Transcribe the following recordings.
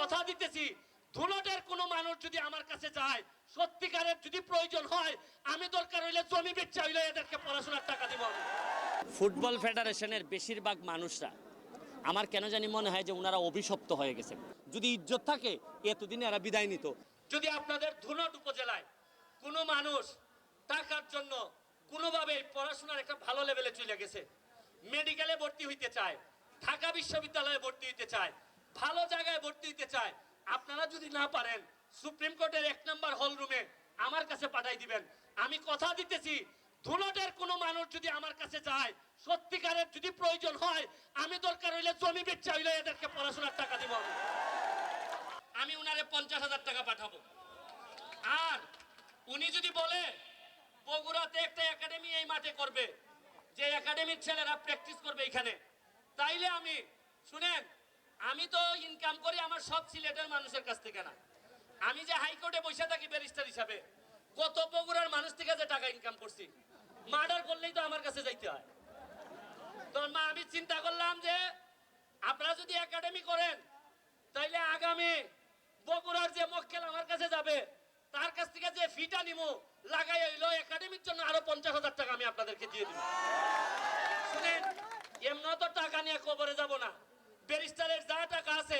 কথা দিতেছি ধুনটের কোনো মানুষ যদি আমার কাছে যায় সত্যিকারের যদি প্রয়োজন হয় আমি দরকার হইলে জমি বেচা হইলে এদেরকে পড়াশোনার টাকা দিব ফুটবল ফেডারেশনের বেশিরভাগ মানুষরা আমার কেন জানি মনে হয় যে ওনারা অভিশপ্ত হয়ে গেছে যদি ইজ্জত থাকে এতদিনে এরা বিদায় নিত। যদি আপনাদের ধুনট উপজেলায় কোনো মানুষ টাকার জন্য কোনোভাবে পড়াশোনার একটা ভালো লেভেলে চলে গেছে মেডিকেলে ভর্তি হইতে চায় ঢাকা বিশ্ববিদ্যালয়ে ভর্তি হইতে চায় ভালো জায়গায় ভর্তি দিতে চায়, আপনারা যদি না পারেন সুপ্রিম কোর্টের এক নম্বর হল রুমে আমার কাছে পাঠাই দিবেন আমি কথা দিতেছি ধুনটের কোনো মানুষ যদি আমার কাছে যায়, সত্যিকারের যদি প্রয়োজন হয়, আমি দরকার হইলে জমি বেচা হইলে এদেরকে পড়াশোনার টাকা দিব। আমি উনারে পঞ্চাশ হাজার টাকা পাঠাবো আর উনি যদি বলে, বগুড়াতে একটা একাডেমি এই মাঠে করবে, যে একাডেমির ছেলেরা প্র্যাকটিস করবে এখানে, তাইলে আমি, শুনেন আমি তো ইনকাম করি আমার সব সিলেটের মানুষের কাছ থেকে না। আমি যে হাইকোর্টে বসে থাকি ব্যারিস্টার হিসাবে, কত বগুড়ার মানুষ থেকে যে টাকা ইনকাম করছি? মার্ডার করলেই তো আমার কাছে যাইতে হয়। তখন মা, আমি চিন্তা করলাম যে, আপনারা যদি একাডেমি করেন, তাইলে আগামী বগুড়ার যে মক্কেল আমার কাছে যাবে, তার কাছ থেকে যে ফিটা নিমো, লাগাই হইল একাডেমির জন্য আরও পঞ্চাশ হাজার টাকা আমি আপনাদেরকে দিয়ে দিব শুনেন এমন তো টাকা নিয়ে কবরে যাব না। ব্যারিস্টারের যা টাকা আছে,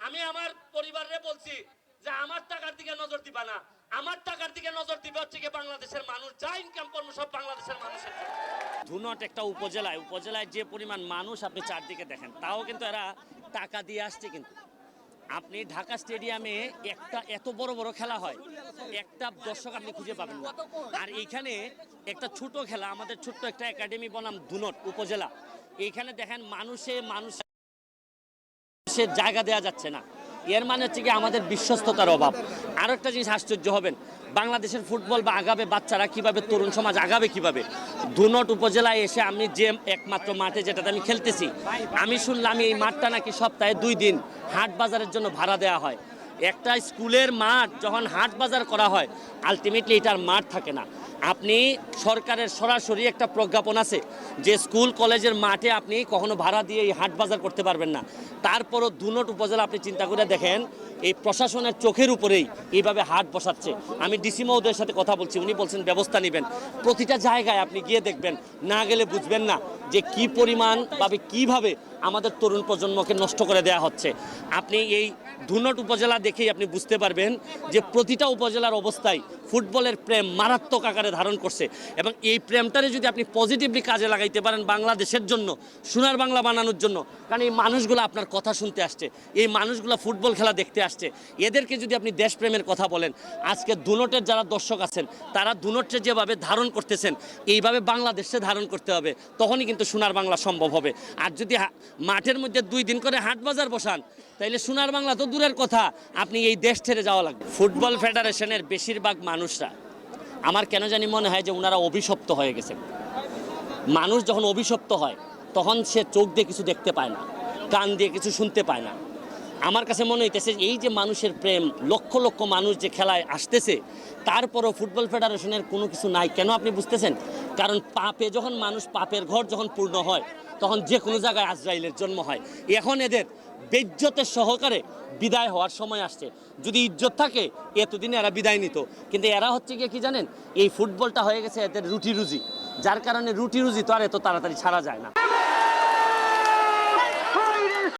আমি আমার পরিবারে বলছি যে আমার টাকার দিকে নজর দিবা না। আমার টাকার দিকে নজর দিবে হচ্ছে কি বাংলাদেশের মানুষ। যা ইনকাম করব সব বাংলাদেশের মানুষের ধুনট একটা উপজেলায় উপজেলায় যে পরিমাণ মানুষ আপনি চারদিকে দেখেন, তাও কিন্তু এরা টাকা দিয়ে আসছে কিন্তু। আপনি ঢাকা স্টেডিয়ামে একটা এত বড় বড় খেলা হয়, একটা দর্শক আপনি খুঁজে পাবেন না। আর এইখানে একটা ছোট খেলা, আমাদের ছোট্ট একটা একাডেমি বনাম ধুনট উপজেলা। এইখানে দেখেন মানুষে মানুষ সে জায়গা দেওয়া যাচ্ছে না। এর মানে হচ্ছে কি আমাদের বিশ্বস্ততার অভাব। আর একটা জিনিস আশ্চর্য হবেন, বাংলাদেশের ফুটবল বা আগাবে বাচ্চারা কীভাবে, তরুণ সমাজ আগাবে কীভাবে? ধুনট উপজেলায় এসে আমি যে একমাত্র মাঠে যেটাতে আমি খেলতেছি, আমি শুনলাম এই মাঠটা নাকি সপ্তাহে দুই দিন হাট বাজারের জন্য ভাড়া দেওয়া হয়। একটা স্কুলের মাঠ যখন হাট বাজার করা হয় আলটিমেটলি এটার মাঠ থাকে না। আপনি সরকারের সরাসরি একটা প্রজ্ঞাপন আছে যে স্কুল, কলেজের মাঠে আপনি কখনো ভাড়া দিয়ে এই হাট বাজার করতে পারবেন না। তারপরও দুনট উপজেলা আপনি চিন্তা করে দেখেন, এই প্রশাসনের চোখের উপরেই এইভাবে হাট বসাচ্ছে। আমি ডিসি মহোদয়ের সাথে কথা বলছি, উনি বলছেন ব্যবস্থা নেবেন। প্রতিটা জায়গায় আপনি গিয়ে দেখবেন, না গেলে বুঝবেন না যে কি পরিমাণ ভাবে কীভাবে আমাদের তরুণ প্রজন্মকে নষ্ট করে দেয়া হচ্ছে। আপনি এই ধুনট উপজেলা দেখেই আপনি বুঝতে পারবেন যে প্রতিটা উপজেলার অবস্থায় ফুটবলের প্রেম মারাত্মক আকারে ধারণ করছে এবং এই প্রেমটারে যদি আপনি পজিটিভলি কাজে লাগাইতে পারেন বাংলাদেশের জন্য, সোনার বাংলা বানানোর জন্য, কারণ এই মানুষগুলো আপনার কথা শুনতে আসছে, এই মানুষগুলো ফুটবল খেলা দেখতে আসছে। এদেরকে যদি আপনি দেশপ্রেমের কথা বলেন, আজকে দুনটের যারা দর্শক আছেন, তারা দুনটে যেভাবে ধারণ করতেছেন, এইভাবে বাংলাদেশে ধারণ করতে হবে, তখনই কিন্তু সোনার বাংলা সম্ভব হবে। আর যদি মাঠের মধ্যে দুই দিন করে হাট বাজার বসান। তাইলে সোনার বাংলা তো দূরের কথা, আপনি এই দেশ ছেড়ে যাওয়া লাগবে। ফুটবল ফেডারেশনের বেশিরভাগ মানুষরা, আমার কেন জানি মনে হয় যে ওনারা অভিশপ্ত হয়ে গেছে। মানুষ যখন অভিশপ্ত হয়, তখন সে চোখ দিয়ে কিছু দেখতে পায় না, কান দিয়ে কিছু শুনতে পায় না। আমার কাছে মনে হইতেছে এই যে মানুষের প্রেম, লক্ষ লক্ষ মানুষ যে খেলায় আসতেছে, তারপরও ফুটবল ফেডারেশনের কোনো কিছু নাই। কেন আপনি বুঝতেছেন? কারণ পাপে যখন মানুষ পাপের ঘর যখন পূর্ণ হয়, তখন যে কোনো জায়গায় আজরাইলের জন্ম হয়। এখন এদের বেজ্জতের সহকারে বিদায় হওয়ার সময় আসছে। যদি ইজ্জত থাকে, এতদিনে এরা বিদায় নিত। কিন্তু এরা হচ্ছে গিয়ে কি জানেন? এই ফুটবলটা হয়ে গেছে এদের রুটি রুজি যার কারণে রুটি রুজি তো আর এত তাড়াতাড়ি ছাড়া যায় না।